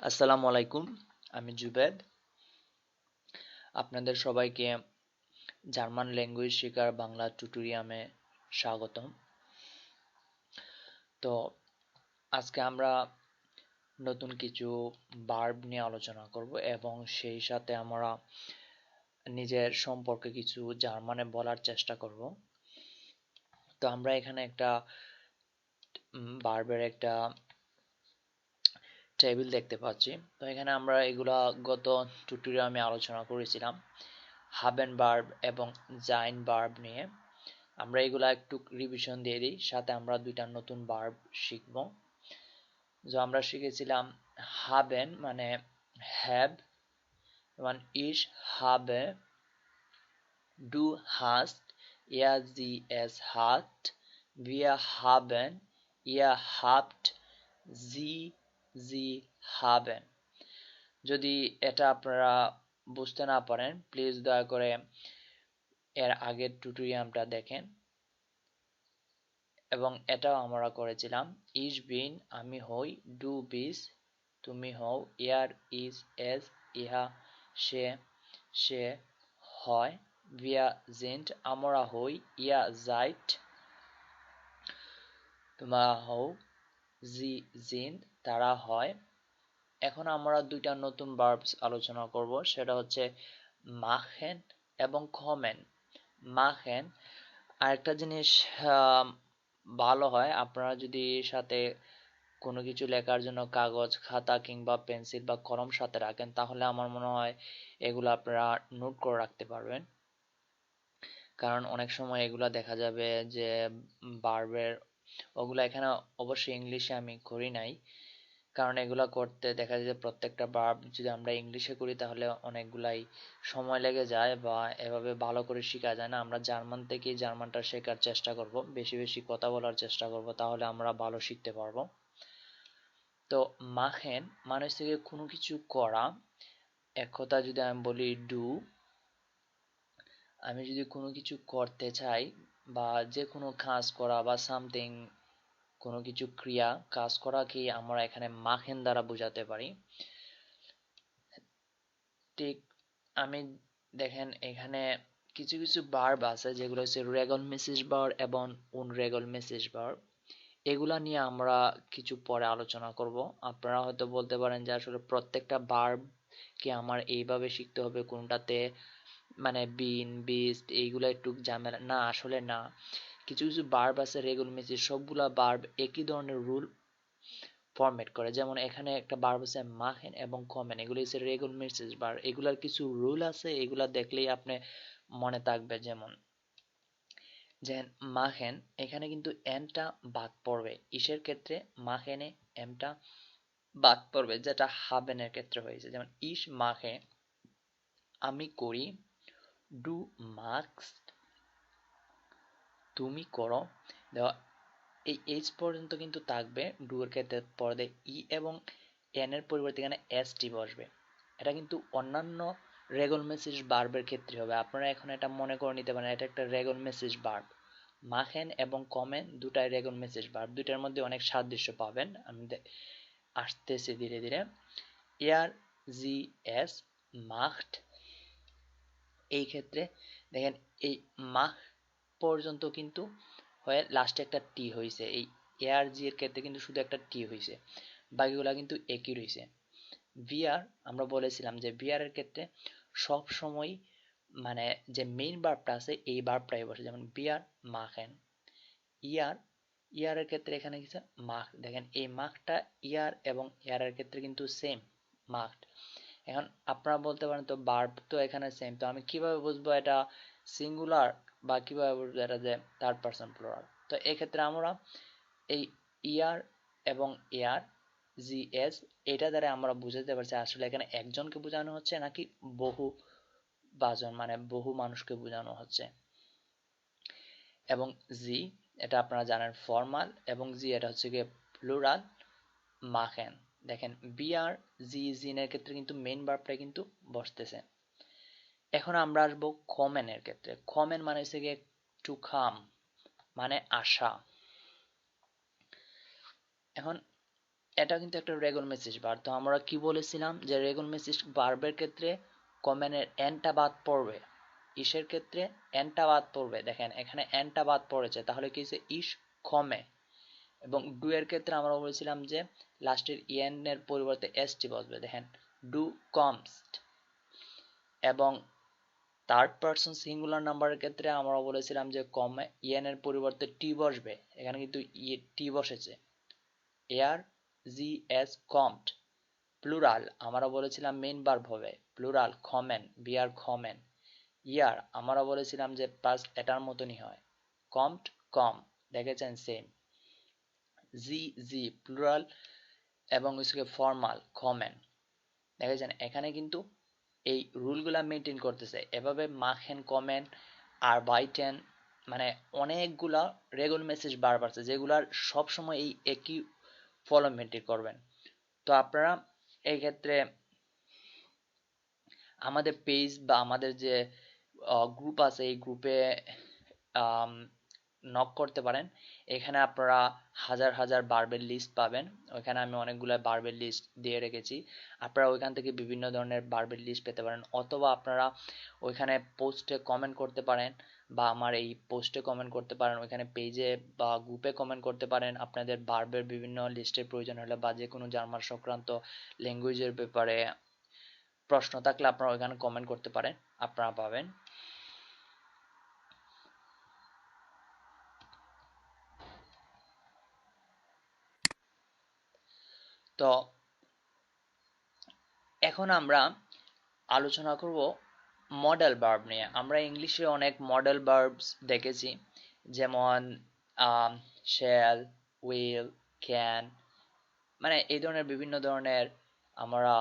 আসসালামু আলাইকুম, আমি জুবেদ। আপনাদের সবাইকে জার্মান ল্যাঙ্গুয়েজ শেখার বাংলা টিউটোরিয়ামে স্বাগতম। তো, আজকে আমরা নতুন কিছু বার্ব নিয়ে আলোচনা করব এবং সেই সাথে আমরা নিজের সম্পর্কে কিছু জার্মানে বলার চেষ্টা করব। তো, আমরা এখানে একটা বার্বের একটা টেবিল দেখতে পাচ্ছি। তো এখানে আমরা এগুলা গত টিউটোরিয়ালে আলোচনা করেছিলাম। হাবেন বার্ব এবং জাইন বার্ব নিয়ে। আমরা এগুলা একটু রিভিশন দিয়ে দিই, সাথে আমরা দুইটা নতুন বার্ব শিখব। যে আমরা শিখেছিলাম হাবেন মানে হ্যাব এবং ইস হাবে ডু হাস্ট er sie es hat wir haben ihr habt sie জি হাবেন। যদি এটা আপনারা বুঝতে না পারেন প্লিজ দয়া করে এর আগের টিউটোরিয়ালটা দেখেন। এবং এটাও আমরা করেছিলাম ইজ বিন, আমি হই, ডু বিস, তুমি হও, ইয়ার ইজ এস, ইহা সে সে হয়, ভিয়া জিন্ট, আমরা হই, ইয়া জাইট তোমরা হও, জি জিন তারা হয়। এখন আমরা দুইটা নতুন ভার্বস আলোচনা করব, সেটা হচ্ছে মাখেন এবং খমেন মাখেন আরেকটা জিনিস ভালো হয়, আপনারা যদি সাথে কোনো কিছু লেখার জন্য কাগজ, খাতা কিংবা পেন্সিল বা কলম সাথে রাখেন, তাহলে আমার মনে হয় এগুলো আপনারা নোট করে রাখতে পারবেন। কারণ অনেক সময় এগুলা দেখা যাবে যে বার্বের ওগুলো এখানে অবশ্যই ইংলিশে আমি করি নাই। কারণ এগুলা করতে দেখা যায় যে প্রত্যেকটা ভার্ব যদি আমরা ইংলিশে করি তাহলে অনেকগুলাই সময় লেগে যায় বা এভাবে ভালো করে শেখা যায় না। আমরা জার্মান থেকেই জার্মানটা শেখার চেষ্টা করব, বেশি বেশি কথা বলার চেষ্টা করব, তাহলে আমরা ভালো শিখতে পারব। তো মাখেন, মানুষ থেকে কোনো কিছু করা, এক কথা যদি আমি বলি ডু আমি যদি কোনো কিছু করতে চাই বা যে কোনো কাজ করা বা সামথিং কোনো কিছু ক্রিয়া কাজ করাকেই আমরা এখানে মাখেন দ্বারা বোঝাতে পারি। ঠিক আমি দেখেন এখানে কিছু কিছু বার্ব আছে, যেগুলো হচ্ছে রেগল মেসেজ বার এবং উন রেগল মেসেজ বার এগুলা নিয়ে আমরা কিছু পরে আলোচনা করব। আপনারা হয়তো বলতে পারেন যে আসলে প্রত্যেকটা বার্ব কে আমার এইভাবে শিখতে হবে, কোনটাতে মানে বিন বিস্ট এইগুলো একটু ঝামেলা না, আসলে না। কিছু কিছু বার্ব আছে রেগুল মেসেজ সবগুলা বার্ব একই ধরনের রুল ফরম্যাট করে। যেমন এখানে একটা বার্ব আছে মাহেন এবং কমেন। এগুলো হচ্ছে রেগুল মেসেজ বার এগুলার কিছু রুল আছে, এগুলা দেখলেই আপনি মনে থাকবে। যেমন যে মাহেন এখানে কিন্তু এমটা বাদ পড়বে। ইসের ক্ষেত্রে মাহেনে এমটা বাদ পড়বে, যেটা হাবেনের ক্ষেত্রে হয়েছে। যেমন, ইস মাহে আমি করি ডু মার্কস তুমি করো। এই এইচ পর্যন্ত কিন্তু থাকবে। ডু এর ক্ষেত্রে পরে ই এবং এন এর পরিবর্তে এখানে এস টি বসবে। এটা কিন্তু অন্যান্য রেগল মেসেজ বার্বের ক্ষেত্রে হবে। আপনারা এখন এটা মনে করে নিতে পারেন, এটা একটা রেগল মেসেজ বার্ব মাখেন এবং কমেন দুটাই রেগল মেসেজ বার্ব দুটার মধ্যে অনেক সাদৃশ্য পাবেন। আমি আসতেছি ধীরে ধীরে। এয়ার, জি, এস, মাখট। এই ক্ষেত্রে দেখেন এই মাখ পর্যন্ত কিন্তু হয়ে লাস্টে একটা টি হয়েছে এই এআর জি এর ক্ষেত্রে কিন্তু শুধু একটা টি হয়েছে বাকিগুলা কিন্তু একই রয়েছে ভিআর আমরা বলেছিলাম যে ভিআর এর ক্ষেত্রে সব সময় মানে যে মেইন বার্বটা আছে, এই বার্বটাই বসে। যেমন বিয়ার মাখেন। ইয়ার ইয়ার এর ক্ষেত্রে এখানে কিছু মাখ। দেখেন, এই মাখটা ইয়ার এবং ইয়ার এর ক্ষেত্রে কিন্তু সেম মাখ এখন আপনারা বলতে পারেন তো বার্ব তো এখানে সেম তো আমি কীভাবে বুঝব এটা? সিঙ্গুলার বা কীভাবে বুঝব এটা যে থার্ড পারসন প্লুরাল তো এক্ষেত্রে আমরা এই ইয়ার এবং এয়ার জি এস এটা দ্বারা আমরা বুঝাতে পারছি আসলে এখানে একজনকে বোঝানো হচ্ছে নাকি বহু বাজন মানে বহু মানুষকে বোঝানো হচ্ছে। এবং জি এটা আপনারা জানেন ফর্মাল এবং জি এটা হচ্ছে গিয়ে প্লুরাল মাখেন। দেখেন বিআর জি জিনের ক্ষেত্রে কিন্তু মেইন বার্বটা কিন্তু বসতেছে। এখন আমরা আসব কমেনের ক্ষেত্রে। কমেন মানে হচ্ছে গিয়ে টু খাম মানে আশা এখন এটা কিন্তু একটা রেগুল মেসেজ বার তো আমরা কি বলেছিলাম? যে রেগুল মেসেজ বার্বের ক্ষেত্রে কমেনের এনটা বাদ পড়বে। ইসের ক্ষেত্রে এনটা বাদ পড়বে। দেখেন, এখানে এনটা বাদ পড়েছে। তাহলে কি হচ্ছে ইস কমে এবং ডু এর ক্ষেত্রে আমরা বলেছিলাম যে লাস্টের ইএন এর পরিবর্তে এস টি বসবে। দেখেন ডু কমস এবং থার্ড পারসন সিঙ্গুলার নাম্বারের ক্ষেত্রে আমরা বলেছিলাম যে কমে ইএন এর পরিবর্তে টি বসবে, এখানে কিন্তু ই টি বসেছে। এয়ার জি এস কমড প্লুরাল আমরা বলেছিলাম মেইন বার্ব হবে প্লুরাল খমেন বিয়ার খমেন ইয়ার আমরা বলেছিলাম যে পাস এটার মতনই হয়। কমড কম দেখেছেন সেম জি জি প্লুরাল এবং ফর্মাল কমেন দেখেছেন, এখানে কিন্তু এই রুলগুলা মেনটেন করতেছে। এভাবে মাখেন, কমেন আর বাইটেন মানে অনেকগুলা রেগুল মেসেজ বারবার আছে যেগুলার সবসময় এই একই ফলো মেনটেন করবেন। তো আপনারা এই ক্ষেত্রে আমাদের পেজ বা আমাদের যে গ্রুপ আছে, এই গ্রুপে নক করতে পারেন। এখানে আপনারা হাজার হাজার বার্বের লিস্ট পাবেন। ওইখানে আমি অনেকগুলো বার্বের লিস্ট দিয়ে রেখেছি। আপনারা ওইখান থেকে বিভিন্ন ধরনের বার্বের লিস্ট পেতে পারেন। অথবা আপনারা ওইখানে পোস্টে কমেন্ট করতে পারেন বা আমার এই পোস্টে কমেন্ট করতে পারেন। ওইখানে পেজে বা গ্রুপে কমেন্ট করতে পারেন। আপনাদের বার্বের বিভিন্ন লিস্টের প্রয়োজন হলে বা যে কোনো জার্মান সংক্রান্ত ল্যাঙ্গুয়েজের ব্যাপারে প্রশ্ন থাকলে আপনারা ওইখানে কমেন্ট করতে পারেন। আপনারা পাবেন। তো এখন আমরা আলোচনা করব মডেল বার্ব নিয়ে। আমরা ইংলিশে অনেক মডেল বার্বস দেখেছি, যেমন শেল উইল ক্যান মানে এই ধরনের বিভিন্ন ধরনের আমরা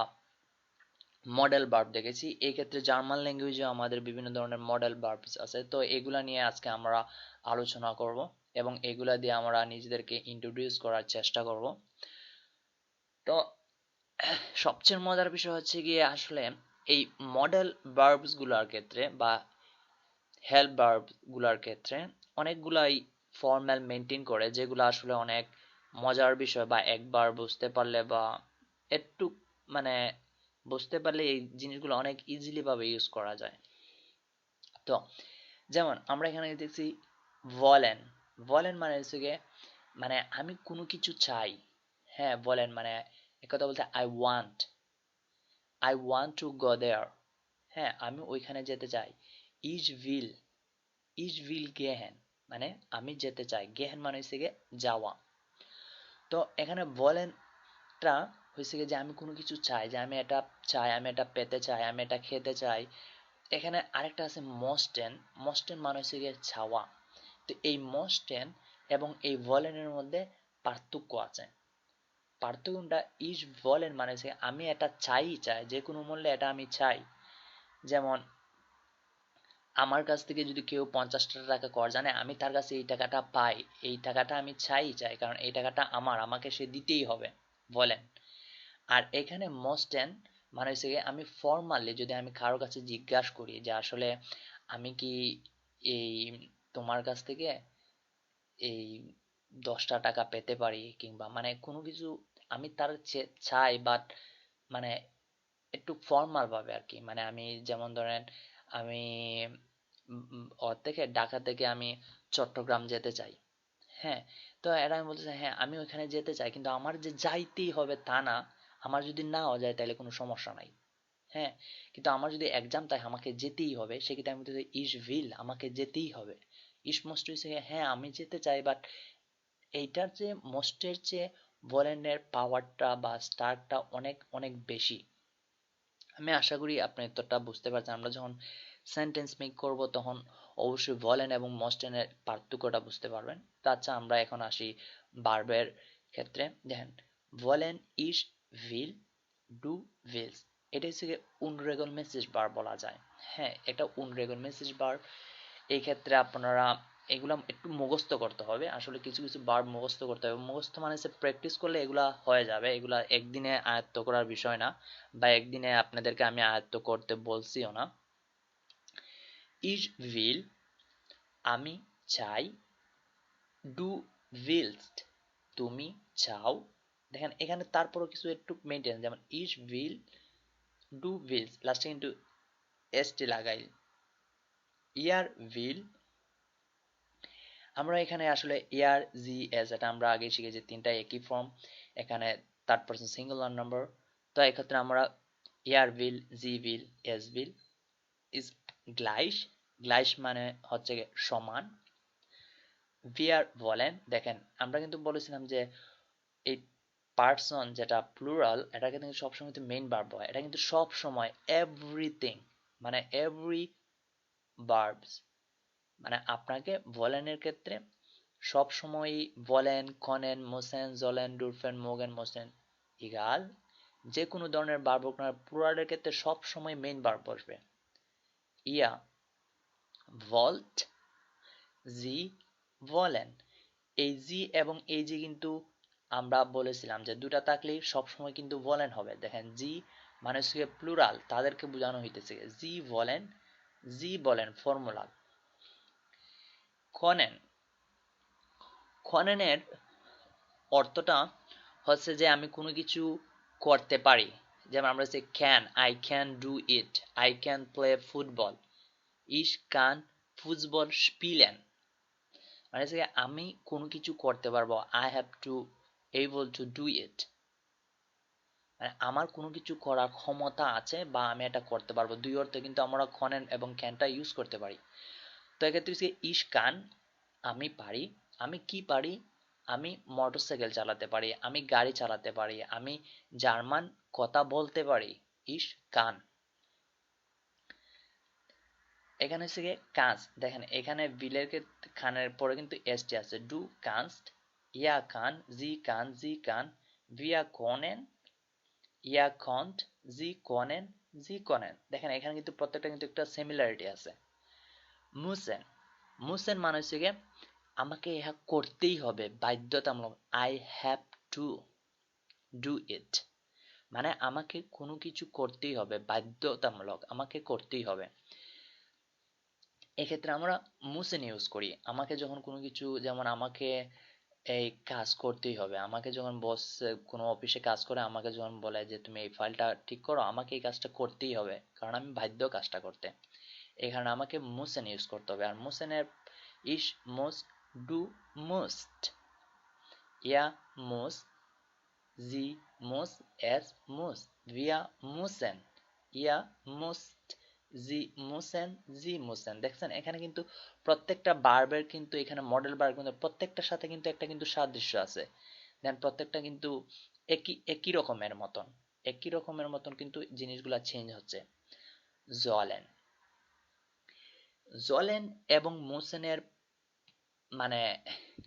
মডেল বার্ব দেখেছি। এই ক্ষেত্রে জার্মান ল্যাঙ্গুয়েজে আমাদের বিভিন্ন ধরনের মডেল বার্বস আছে। তো এগুলা নিয়ে আজকে আমরা আলোচনা করব এবং এগুলা দিয়ে আমরা নিজেদেরকে ইন্ট্রোডিউস করার চেষ্টা করব। তো সবচেয়ে মজার বিষয় হচ্ছে গিয়ে আসলে এই মডেল বার্বসগুলার ক্ষেত্রে বা হেল্প বার্বগুলার ক্ষেত্রে অনেকগুলাই ফর্ম্যাল মেনটেন করে, যেগুলো আসলে অনেক মজার বিষয় বা একবার বুঝতে পারলে বা একটু মানে বুঝতে পারলে এই জিনিসগুলো অনেক ইজিলি ভাবে ইউজ করা যায়। তো যেমন আমরা এখানে দেখছি ভলেন ভলেন মানে হচ্ছে গিয়ে মানে আমি কোনো কিছু চাই হ্যাঁ বলেন মানে একথা বলতে I want I want to go there হ্যাঁ আমি ওইখানে যেতে চাই। ইজ উইল ইজ উইল গেহেন মানে আমি যেতে চাই। গেহেন মানে হচ্ছে গিয়ে যাওয়া। তো এখানে বলেনটা হয়েছে যে আমি কোনো কিছু চাই, যে আমি এটা চাই, আমি এটা পেতে চাই, আমি এটা খেতে চাই। এখানে আরেকটা আছে মস্টেন। মস্টেন মানে হচ্ছে গিয়ে ছাওয়া। তো এই মস্টেন এবং এই ভলেনের মধ্যে পার্থক্য আছে। পার্থক্যটা ইজ ভলেন মানে হচ্ছে আমি এটা চাই চাই, যে কোনো মূল্যে এটা আমি চাই। যেমন, আমার কাছ থেকে যদি কেউ পঞ্চাশটা টাকা কর জানে, আমি তার কাছে এই টাকাটা পাই, এই টাকাটা আমি চাই চাই, কারণ এই টাকাটা আমার, আমাকে সে দিতেই হবে, বলেন। আর এখানে মোস্টেন মানে হচ্ছে আমি ফর্মালি যদি আমি কারও কাছে জিজ্ঞাসা করি যে আসলে আমি কি এই তোমার কাছ থেকে এই দশটা টাকা পেতে পারি কিংবা মানে কোনো কিছু আমি তার চাই বাট মানে একটু ফর্মাল ভাবে আর কি মানে আমি যেমন ধরেন আমি ওর থেকে ঢাকা থেকে আমি চট্টগ্রাম যেতে চাই হ্যাঁ? তো এরা আমি বলতেছে হ্যাঁ আমি ওইখানে যেতে চাই। কিন্তু আমার যে যাইতেই হবে তা না, আমার যদি নাও যায় তাহলে কোনো সমস্যা নাই হ্যাঁ? কিন্তু আমার যদি এক্সাম তাই আমাকে যেতেই হবে, সেক্ষেত্রে আমি বলতেছি ইস ভিল, আমাকে যেতেই হবে। ইস মোস্ট হ্যাঁ আমি যেতে চাই বাট এইটার যে মোস্টের চেয়ে ভলেনের পাওয়ারটা বা স্টারটা অনেক অনেক বেশি। আমি আশা করি আপনি উত্তরটা বুঝতে পারছেন। আমরা যখন সেন্টেন্স মেক করব, তখন অবশ্যই ভলেন এবং মস্টেনের পার্থক্যটা বুঝতে পারবেন। আচ্ছা আমরা এখন আসি বার্বের ক্ষেত্রে। দেখেন ভলেন ইস ভিল ডু ভিলস এটা হচ্ছে উনরেগল মেসেজ বার বলা যায়। হ্যাঁ এটা উনরেগল মেসেজ বার এই ক্ষেত্রে আপনারা এগুলা একটু মুখস্থ করতে হবে। আসলে কিছু কিছু বার মুখস্থ করতে হবে। মুখস্থ মানে হচ্ছে প্র্যাকটিস করলে এগুলা হয়ে যাবে। এগুলা একদিনে আয়ত্ত করার বিষয় না বা একদিনে আপনাদেরকে আমি আয়ত্ত করতে বলছিও না। ইজ উইল আমি চাই ডু উইলস্ট তুমি চাও। দেখেন, এখানে তারপরও কিছু একটু মেনটেন যেমন ইস উইল ডু উইলস লাস্টে কিন্তু এসটি লাগাই। ইয়ার উইল আমরা এখানে আসলে ইয়ার জি এস এটা আমরা আগে শিখেছি তিনটা একই ফর্ম এখানে থার্ড পার্সন সিঙ্গুলার নাম্বার তো এক্ষেত্রে আমরা ইয়ার উইল জি উইল এস উইল ইজ গ্লাইশ গ্লাইশ মানে হচ্ছে সমান ভিয়ার বলেন, দেখেন, আমরা কিন্তু বলেছিলাম যে এই পার্সন যেটা প্লুরাল এটা কিন্তু সবসময় কিন্তু মেইন বার্ব হয়, এটা কিন্তু সব সময় এভরিথিং মানে এভরি বার্বস মানে আপনাকে বলেনের ক্ষেত্রে সব সময় বলেন কনেন মোসেন, জলেন ডুরফেন মোগেন, মোসেন, ইগাল যে কোনো ধরনের বার্ব আপনার প্লুরালের ক্ষেত্রে সব সময় মেইন বার্ব বসবে। ইয়া, ভল্ট, জি বলেন এই জি এবং এই জি কিন্তু আমরা বলেছিলাম যে দুটা থাকলেই সবসময় কিন্তু বলেন হবে। দেখেন, জি মানে প্লুরাল তাদেরকে বোঝানো হইতেছে। জি বলেন জি বলেন ফর্মুলা কনেন কনেনের অর্থটা হচ্ছে যে আমি কোনো কিছু করতে পারি। যেমন আমরা হচ্ছে can I can do it I can play football ইস কান, ফুটবল, স্পিলেন। মানে হচ্ছে আমি কোনো কিছু করতে পারব। I have to able to do it মানে আমার কোনো কিছু করার ক্ষমতা আছে বা আমি এটা করতে পারব। দুই অর্থে কিন্তু আমরা কনেন এবং ক্যানটা ইউজ করতে পারি। তো এক্ষেত্রে হচ্ছে ইস কান, আমি পারি, আমি কি পারি? আমি মোটরসাইকেল চালাতে পারি, আমি গাড়ি চালাতে পারি, আমি জার্মান কথা বলতে পারি ইস কান। এখানে হচ্ছে কাজ দেখেন এখানে বিলের খানের পরে কিন্তু এসটি আছে, ডু কানস্ট ইয়া কান, জি কান জি কান, ভিয়া কনেন, ইয়া কন্ট জি কনেন জি কনেন। দেখেন এখানে কিন্তু প্রত্যেকটা কিন্তু একটা সিমিলারিটি আছে। মুসেন। মুসেন মানে হচ্ছে গিয়ে আমাকে ইহা করতেই হবে, বাধ্যতামূলক। I have to do it মানে আমাকে কোনো কিছু করতেই হবে, বাধ্যতামূলক আমাকে করতেই হবে। এক্ষেত্রে আমরা মুসেন ইউজ করি। আমাকে যখন কোনো কিছু, যেমন আমাকে এই কাজ করতেই হবে, আমাকে যখন বস কোনো অফিসে কাজ করে, আমাকে যখন বলে যে তুমি এই ফাইলটা ঠিক করো, আমাকে এই কাজটা করতেই হবে, কারণ আমি বাধ্য কাজটা করতে। এখানে আমাকে মুসেন ইউজ করতে হবে। আর মুসেনের ইস মোস্ট ডু মোস্ট। ইয়া মোস, জি মোস, এস মোস ভিয়া মুসেন, ইয়া মোস্ট, জি মুসেন জি মুসেন। দেখছেন? এখানে কিন্তু প্রত্যেকটা বার্বের কিন্তু এখানে মডেল বার্ব কিন্তু প্রত্যেকটার সাথে কিন্তু একটা কিন্তু সাদৃশ্য আছে। দেন প্রত্যেকটা কিন্তু একই একই রকমের মতন, একই রকমের মতন কিন্তু জিনিসগুলা চেঞ্জ হচ্ছে। জলেন। জলেন এবং মোসেনের মানে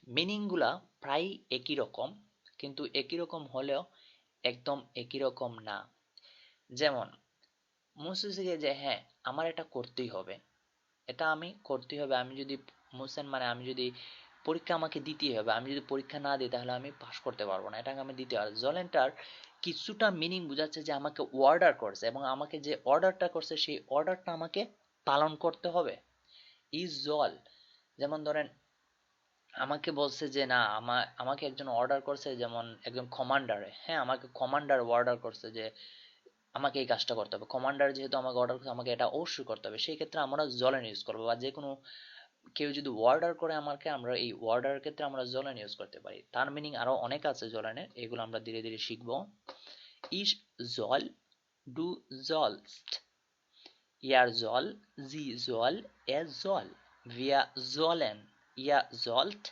মিনিংগুলা প্রায় একই রকম, কিন্তু একই রকম হলেও একদম একই রকম না। যেমন মুসিকে যে হ্যাঁ আমার এটা করতেই হবে। এটা আমি করতেই হবে। আমি যদি মুসেন মানে আমি যদি পরীক্ষা আমাকে দিতেই হবে, আমি যদি পরীক্ষা না দিই, তাহলে আমি পাস করতে পারব না। এটাকে আমি দিতে পারব জলেন্টার কিছুটা মিনিং বোঝাচ্ছে যে, আমাকে অর্ডার করছে এবং আমাকে যে অর্ডারটা করছে, সেই অর্ডারটা আমাকে পালন করতে হবে। ইজ জল যেমন ধরেন, আমাকে বলছে যে, না আমাকে একজন অর্ডার করছে যেমন একজন কমান্ডারে হ্যাঁ আমাকে কমান্ডার অর্ডার করছে যে, আমাকে এই কাজটা করতে হবে। কমান্ডার যেহেতু আমাকে অর্ডার করছে, আমাকে এটা অবশ্যই করতে হবে। সেই ক্ষেত্রে আমরা জলেন ইউজ করব বা যে কোনো কেউ যদি অর্ডার করে আমাকে, আমরা এই অর্ডারের ক্ষেত্রে আমরা জলেন ইউজ করতে পারি। তার মিনিং আরও অনেক আছে জলেনের, এগুলো আমরা ধীরে ধীরে শিখব। ইস জল ডু জলস্ট ইয়ার জল জি জল এ জল ভিয়া জলেন ইয়া জল্ট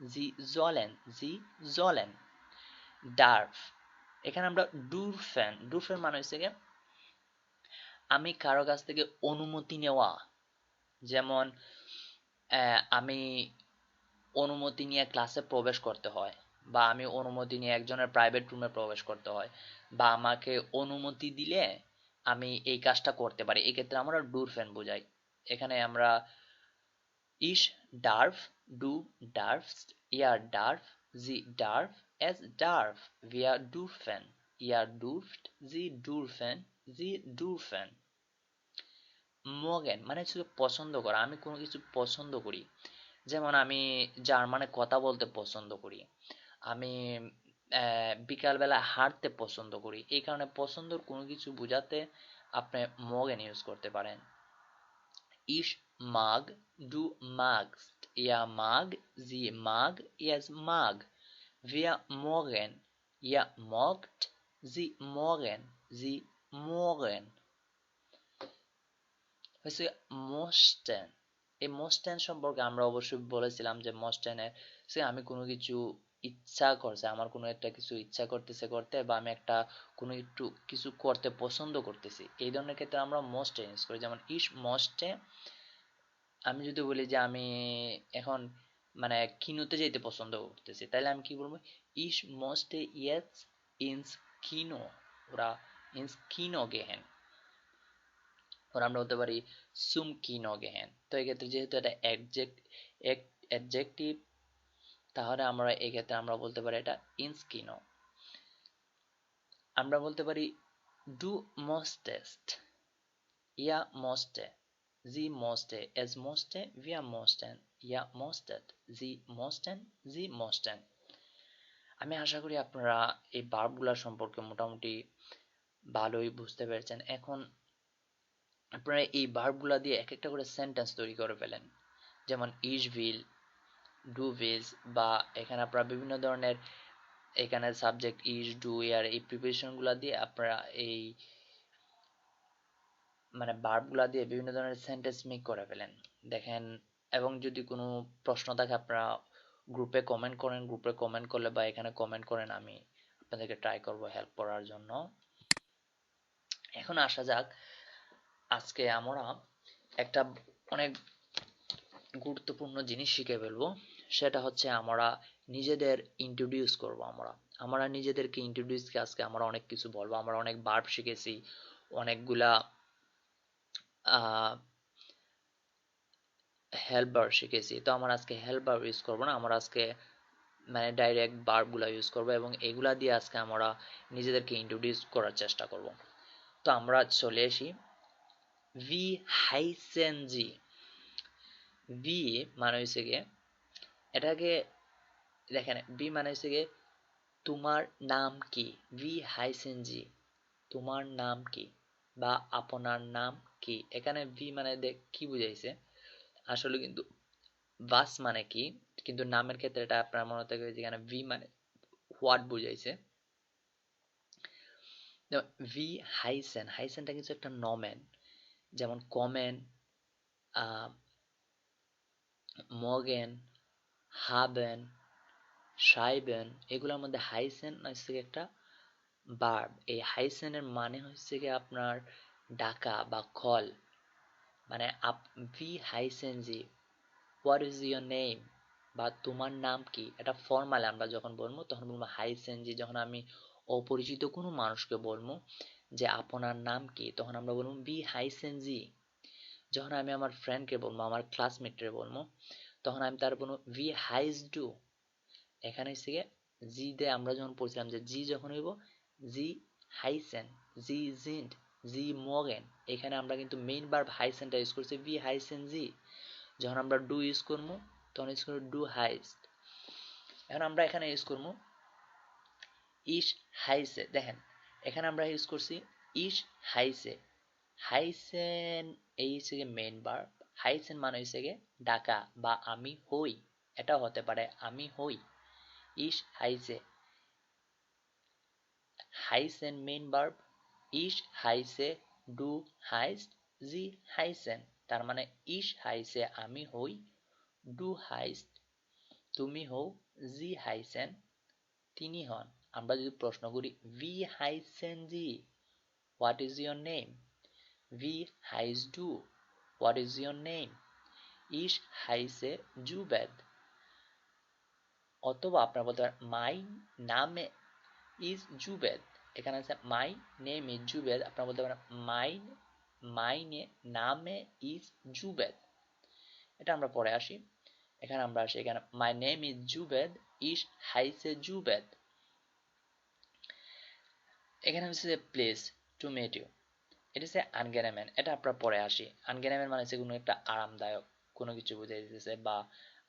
জি জলেন জি জলেন ডার্ফ এখানে আমরা ডুরফেন ডুরফেন মানে হচ্ছে গিয়ে, আমি কারও কাছ থেকে অনুমতি নেওয়া। যেমন আমি অনুমতি নিয়ে ক্লাসে প্রবেশ করতে হয়, বা আমি অনুমতি নিয়ে একজনের প্রাইভেট রুমে প্রবেশ করতে হয়, বা আমাকে অনুমতি দিলে আমি এই কাজটা করতে পারি। এক্ষেত্রে আমরা ডুর ডুরফেন বোঝাই। এখানে আমরা ইস ডার্ফ, ডু ডার্ফ, ইয়ার ডার্ফ, জি ডার্ফ, এস ডার্ফ wir dürfen ihr dürft sie dürfen sie dürfen মগেন মানে হচ্ছে পছন্দ করা। আমি কোনো কিছু পছন্দ করি। যেমন আমি জার্মানে কথা বলতে পছন্দ করি। আমি বিকালবেলা হাঁটতে পছন্দ করি। এই কারণে পছন্দর কোনো কিছু বোঝাতে আপনি মগেন ইউজ করতে পারেন। ইস মাগ, ডু magst ihr mag sie mag es mag wir morgen ihr mogt sie morgen sie morgen হচ্ছে মোস্টেন। এই মোস্টেন সম্পর্কে আমরা অবশ্যই বলেছিলাম যে মোস্টেনে সে আমি কোনো কিছু ইচ্ছা করছে, আমার কোনো একটা কিছু ইচ্ছা করতেছে করতে বা আমি একটা কোনো একটু কিছু করতে পছন্দ করতেছি, এই ধরনের ক্ষেত্রে আমরা মোস্টে ইউজ করি। যেমন ইস মোস্টে আমি যদি বলি যে আমি এখন মানে কিনোতে যেতে পছন্দ করতেছি তাহলে আমি কি বলব? ইস মোস্টে ইয়েস ইনস কিনো, ওরা ইনস কিনো গেহেন। ওরা আমরা বলতে পারি সুম কিনো গেহেন। তো এক্ষেত্রে যেহেতু এটা অ্যাডজেক্টিভ তাহলে আমরা এক্ষেত্রে আমরা বলতে পারি এটা ইনস্কিনো আমরা বলতে পারি ডু মোস্টেস্ট ইয়া মোস্টে জি মোস্টে এজ মোস্টে ভিয়া মোস্টেন ইয়া মোস্টেড জি মোস্টেন জি মোস্টেন আমি আশা করি আপনারা এই বার্বগুলা সম্পর্কে মোটামুটি ভালোই বুঝতে পেরেছেন। এখন আপনারা এই বার্বগুলা দিয়ে এক একটা করে সেন্টেন্স তৈরি করে ফেলেন। যেমন ইজ ভিল ডু ভিজ বা এখানে আপনারা বিভিন্ন ধরনের এখানে সাবজেক্ট ইজ ডু ইয়ার এই প্রিপারেশনগুলো দিয়ে আপনারা এই মানে বার্বগুলা দিয়ে বিভিন্ন ধরনের সেন্টেন্স মেক করে ফেলেন। দেখেন, এবং যদি কোনো প্রশ্ন থাকে আপনারা গ্রুপে কমেন্ট করেন গ্রুপে কমেন্ট করলে বা এখানে কমেন্ট করেন, আমি আপনাদেরকে ট্রাই করব হেল্প করার জন্য। এখন আসা যাক, আজকে আমরা একটা অনেক গুরুত্বপূর্ণ জিনিস শিখে ফেলব। সেটা হচ্ছে আমরা নিজেদের ইন্ট্রোডিউস করব আমরা। আমরা নিজেদেরকে ইন্ট্রোডিউসকে আজকে আমরা অনেক কিছু বলব। আমরা অনেক বার্ব শিখেছি, অনেকগুলা হেল্পার শিখেছি। তো আমরা আজকে হেল্পার ইউজ করব না, আমরা আজকে মানে ডাইরেক্ট বার্বগুলা ইউজ করব এবং এগুলা দিয়ে আজকে আমরা নিজেদেরকে ইন্ট্রোডিউস করার চেষ্টা করব। তো আমরা চলে আসি। ভি হাইসেনজি ভি মানে হয়েছে গিয়ে এটাকে দেখেন বি মানে হচ্ছে গিয়ে তোমার নাম কি? ভি হাইসেনজি তোমার নাম কি? বা আপনার নাম কি? এখানে ভি মানে দেখ কি বুঝাইছে? আসলে কিন্তু বাস মানে কি? কিন্তু নামের ক্ষেত্রে এটা আপনার মনে থাকে যেখানে ভি মানে হোয়াট বুঝাইছে। ভি হাইসেন হাইসেনটা কিন্তু একটা নমেন যেমন কমেন মগেন হাবেন, সাইবেন, এগুলোর মধ্যে হাইসেন হচ্ছে একটা বার্ব এই হাইসেনের মানে হচ্ছে কি আপনার ডাকা বা কল মানে আপ ভি হাইসেন জি হোয়াট ইজ ইউর নেম বা তোমার নাম কি? এটা ফর্মালে আমরা যখন বলব, তখন বলব হাইসেন জি যখন আমি অপরিচিত কোনো মানুষকে বলব যে আপনার নাম কি, তখন আমরা বলব বি হাইসেন জি যখন আমি আমার ফ্রেন্ডকে বলব, আমার ক্লাসমেটকে বলব তখন আমি তার বলব ভি হাইজ ডু এখানে হচ্ছে জি দে আমরা যখন পড়ছিলাম যে জি যখন হইব জি হাইসেন জি জিন্ট জি মগেন এখানে আমরা কিন্তু মেইন বার্ব হাইসেনটা ইউজ করছি ভি হাইসেন জি যখন আমরা ডু ইউজ করব, তখন ইউজ করব ডু হাইস্ট এখন আমরা এখানে ইউজ করব ইস হাইসে দেখেন, এখানে আমরা ইউজ করছি ইস হাইসে হাইসেন এই হচ্ছে মেইন বার্ব হাইসেন মানে হচ্ছে ডাকা বা আমি হই, এটাও হতে পারে, আমি হই। ইস হাইসে, হাইসেন মেইন বার্ব ইস হাইসে ডু হাইস্ট জি হাইসেন, তার মানে ইস হাইসে আমি হই, ডু হাইস্ট তুমি হও, জি হাইসেন, তিনি হন। আমরা যদি প্রশ্ন করি, ভি হাইসেন জি, হোয়াট ইজ ইয়োর নেম? ভি হাইস ডু। হোয়াট ইজ ইয়োর নেম ইস হাইসে জুবেদ অথবা আপনারা বলতে পারেন মাই নামে ইজ জুবেদ এখানে আছে মাই নেম ইজ জুবেদ আপনারা বলতে পারেন মাই মাই নামে ইজ জুবেদ এটা আমরা পরে আসি। এখানে আমরা আসি, এখানে মাই নেম ইজ জুবেদ ইস হাইসে জুবেদ এখানে হচ্ছে প্লেস টু মেট ইউ এটা হচ্ছে আনগেনামেন এটা আপনারা পরে আসি। আনগেনামেন মানে হচ্ছে কোনো একটা আরামদায়ক কোনো কিছু বুঝাই দিতেছে বা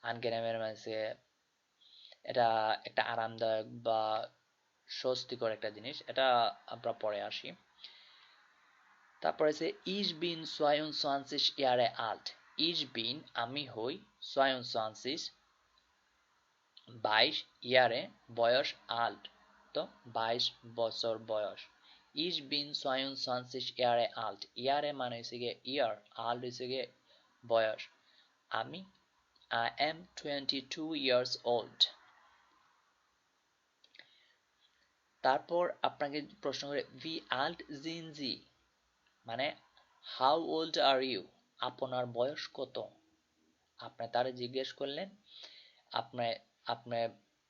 আনগেনামেন মানে হচ্ছে এটা একটা আরামদায়ক বা স্বস্তিকর একটা জিনিস। এটা আমরা পরে আসি। তারপরে আছে ইজ বিন সোয়ায়ুন সোয়ানসিস ইয়ারে আল্ট ইজ বিন আমি হই সোয়ায়ুন সোয়ানসিস বাইশ ইয়ারে বয়স আল্ট। তো বাইশ বছর বয়স। ইজ বিন সোয়ায়ুন সোয়ানসিস ইয়ারে ইয়ারে মানে হচ্ছে গিয়ে ইয়ার আল্ট হচ্ছে গিয়ে বয়স। আমি am twenty two years old তারপর আপনাকে প্রশ্ন করে ভি আল্ট জিনজি মানে হাউ ওল্ড আর ইউ আপনার বয়স কত? আপনি তারা জিজ্ঞেস করলেন। আপনি আপনি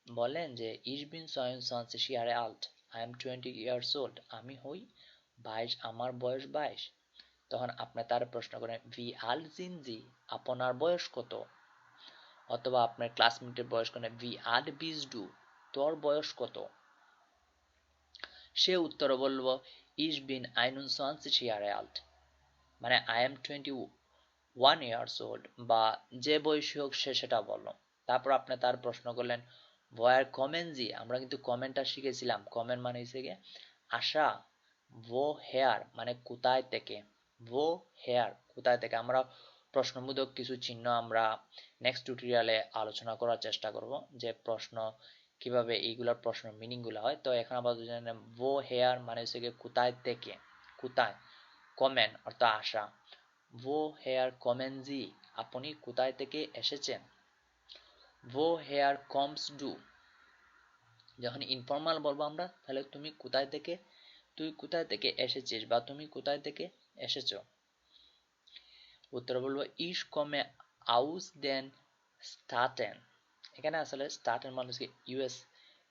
বলেন যে ইস বিন সয়েন সনসে শিয়ারে Alt I am twenty years old আমি হই বাইশ, আমার বয়স বাইশ। তখন আপনি তার প্রশ্ন করেন, ভি আল জিনজি, আপনার বয়স কত? অথবা আপনার ক্লাসমেটের বয়স করেন ভি আড বিজ ডু তোর বয়স কত? সে উত্তর বলব ইস বিন আইনুন সনসিস ইয়ারে আল্ট। মানে I am twenty one years old. বা, যে বয়সী হোক সে সেটা বলল তারপর আপনি তার প্রশ্ন করলেন ভয়ার কমেন্টজি আমরা কিন্তু কমেন্টটা শিখেছিলাম। কমেন্ট মানে হচ্ছে গিয়ে, আশা ভো হেয়ার মানে কোথায় থেকে? ভো হেয়ার কোথায় থেকে? আমরা প্রশ্নবোধক কিছু চিহ্ন আমরা নেক্সট টিউটোরিয়ালে আলোচনা করার চেষ্টা করব যে প্রশ্ন কীভাবে এইগুলোর প্রশ্ন মিনিংগুলো হয়। তো এখন আবার জানেন ভো হেয়ার মানে হচ্ছে গিয়ে কোথায় থেকে? কোথায়? কমেন অর্থাৎ আশা। ভো হেয়ার কমেন জি, আপনি কোথায় থেকে এসেছেন? ভো হেয়ার কমস ডু যখন ইনফর্মাল বলব আমরা, তাহলে তুমি কোথায় থেকে, তুই কোথায় থেকে এসেছিস বা তুমি কোথায় থেকে এসেছ? উত্তর বলব ইস কমে আউস দেন স্টার্টেন এখানে আসলে স্টার্টেন মানুষকে ইউএস,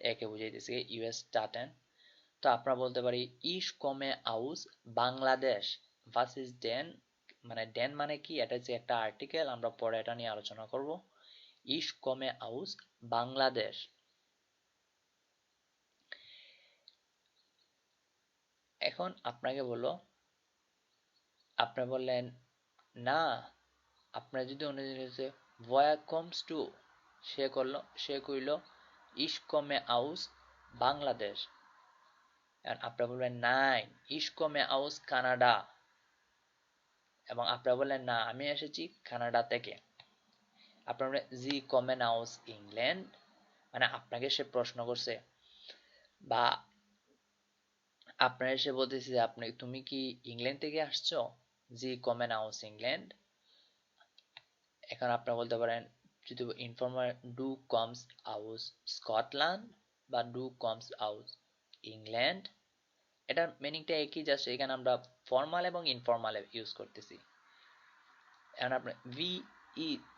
একে বুঝাইতেছে ইউএস স্টার্টেন তো আমরা বলতে পারি ইস কমে আউস বাংলাদেশ। ভার্সেস ডেন মানে ডেন মানে কি, এটা হচ্ছে একটা আর্টিকেল আমরা পরে এটা নিয়ে আলোচনা করব। ইস কমে আউস বাংলাদেশ। এখন আপনাকে বলল, আপনি বললেন, না, আপনার যদি অন্য জিনিস ভয়া কমস টু সে করল, সে কইল ইস কমে আউস বাংলাদেশ। আপনারা বলবেন নাই ইস কমে আউস কানাডা। এবং আপনারা বললেন, না, আমি এসেছি কানাডা থেকে। আপনারা জি কমেন আউস ইংল্যান্ড মানে আপনাকে সে প্রশ্ন করছে, বা আপনার এসে বলতেছে যে আপনি, তুমি কি ইংল্যান্ড থেকে আসছো? জি কমেন আউস ইংল্যান্ড। এখন আপনারা বলতে পারেন, যদি ইনফর্মাল ডু কমস আউস স্কটল্যান্ড বা ডু কমস আউস ইংল্যান্ড, এটার মিনিংটা একই, জাস্ট এখানে আমরা ফর্মাল এবং ইনফর্মাল ইউজ করতেছি। এখন আপনার ভি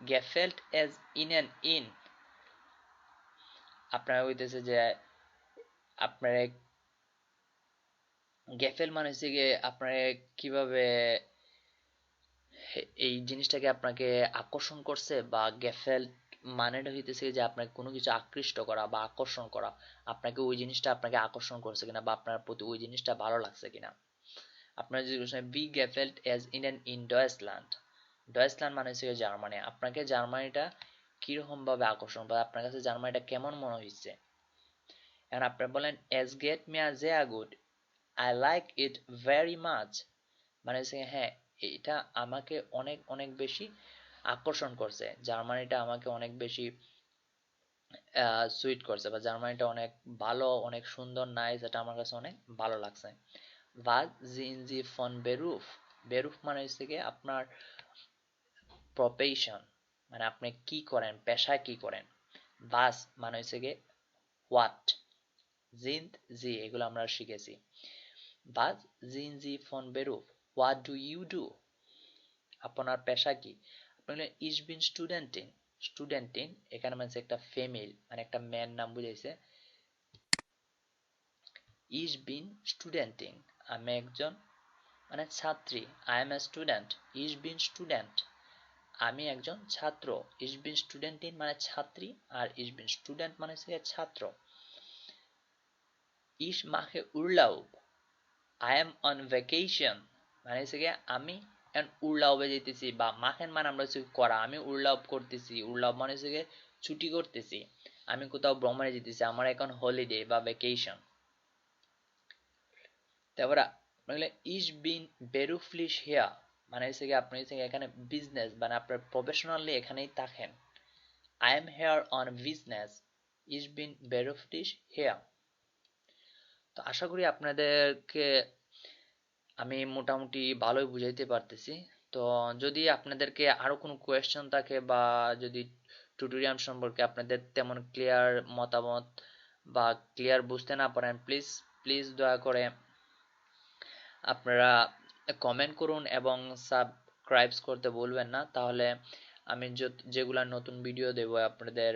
গেফেল্ট এজ ইন অ্যান ইন। আপনার হইতেছে যে, আপনার গেফেল মানে হচ্ছে গিয়ে আপনার কীভাবে এই জিনিসটাকে আপনাকে আকর্ষণ করছে বা গেফেল মানেটা হইতেছে যে আপনাকে কোনো কিছু আকৃষ্ট করা বা আকর্ষণ করা, আপনাকে ওই জিনিসটা আপনাকে আকর্ষণ করছে কিনা বা আপনার প্রতি ওই জিনিসটা ভালো লাগছে কিনা। আপনার যদি বি গেফেল্ট এজ ইন এন ইন ডয়েসল্যান্ড ডয়েসল্যান্ড মানে হচ্ছে জার্মানি। আপনাকে জার্মানিটা কীরকম ভাবে আকর্ষণ বা আপনার কাছে জার্মানিটা কেমন মনে হয়েছে এখন আপনি বলেন, এস গেট মিয়া জেয়া good. I like it very much. মানে হচ্ছে হ্যাঁ এটা আমাকে অনেক অনেক বেশি আকর্ষণ করছে। জার্মানিটা আমাকে অনেক বেশি সুইট করছে বা জার্মানিটা অনেক ভালো, অনেক সুন্দর নাইস এটা আমার কাছে অনেক ভালো লাগছে। ভাজ জিনজি ফন বেরুফ বেরুফ মানে হচ্ছে কি আপনার প্রফেশন মানে আপনি কি করেন, পেশায় কি করেন? ভাস মানে হচ্ছে গিয়ে হোয়াট জিন্দ, জি, এগুলো আমরা শিখেছি। ভাজ জিনজি ফন বেরুফ হোয়াট ডু ইউ ডু আপনার পেশা কি? আপনি ইস বিন স্টুডেন্টিং স্টুডেন্টিং এখানে মানে একটা ফেমেল মানে একটা ম্যান নাম বুঝাইছে। ইস বিন স্টুডেন্টিং আমি একজন মানে ছাত্রী আই এম এ স্টুডেন্ট ইস বিন স্টুডেন্ট। আমি একজন ছাত্র ইস বিন স্টুডেন্টিন মানে ছাত্রী আর ইস বিন স্টুডেন্ট মানে হচ্ছে ছাত্র। ইস মাখে উড়লাউব আই এম অন ভ্যাকেশন মানে হচ্ছে আমি উড়লাউবে যেতেছি বা মাখেন মানে আমরা হচ্ছে করা, আমি উড়লাউব করতেছি উড়লাউব মানে হচ্ছে ছুটি করতেছি, আমি কোথাও ভ্রমণে যেতেছি আমার এখন হলিডে বা ভ্যাকেশন তারপরে ইস বিন বেরুফলিশ হিয়া মানে হচ্ছে কি আপনি হচ্ছে এখানে বিজনেস মানে আপনার প্রফেশনালি এখানেই থাকেন। I am here on business ইস বিন বেরুফলিশ হিয়া তো আশা করি আপনাদেরকে আমি মোটামুটি ভালোই বুঝাইতে পারতেছি। তো যদি আপনাদেরকে আরও কোনো কোয়েশ্চেন থাকে বা যদি টিউটোরিয়াল সম্পর্কে আপনাদের তেমন ক্লিয়ার মতামত বা ক্লিয়ার বুঝতে না পারেন প্লিজ প্লিজ দয়া করে আপনারা কমেন্ট করুন এবং সাবস্ক্রাইবস করতে বলবেন না। তাহলে আমি যেগুলা নতুন ভিডিও দেব, আপনাদের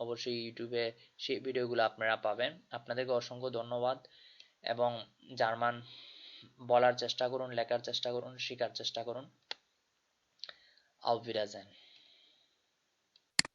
অবশ্যই ইউটিউবে সেই ভিডিওগুলো আপনারা পাবেন। আপনাদেরকে অসংখ্য ধন্যবাদ এবং জার্মান বলার চেষ্টা করুন, লেখার চেষ্টা করুন, শেখার চেষ্টা করুন। auf Wiedersehen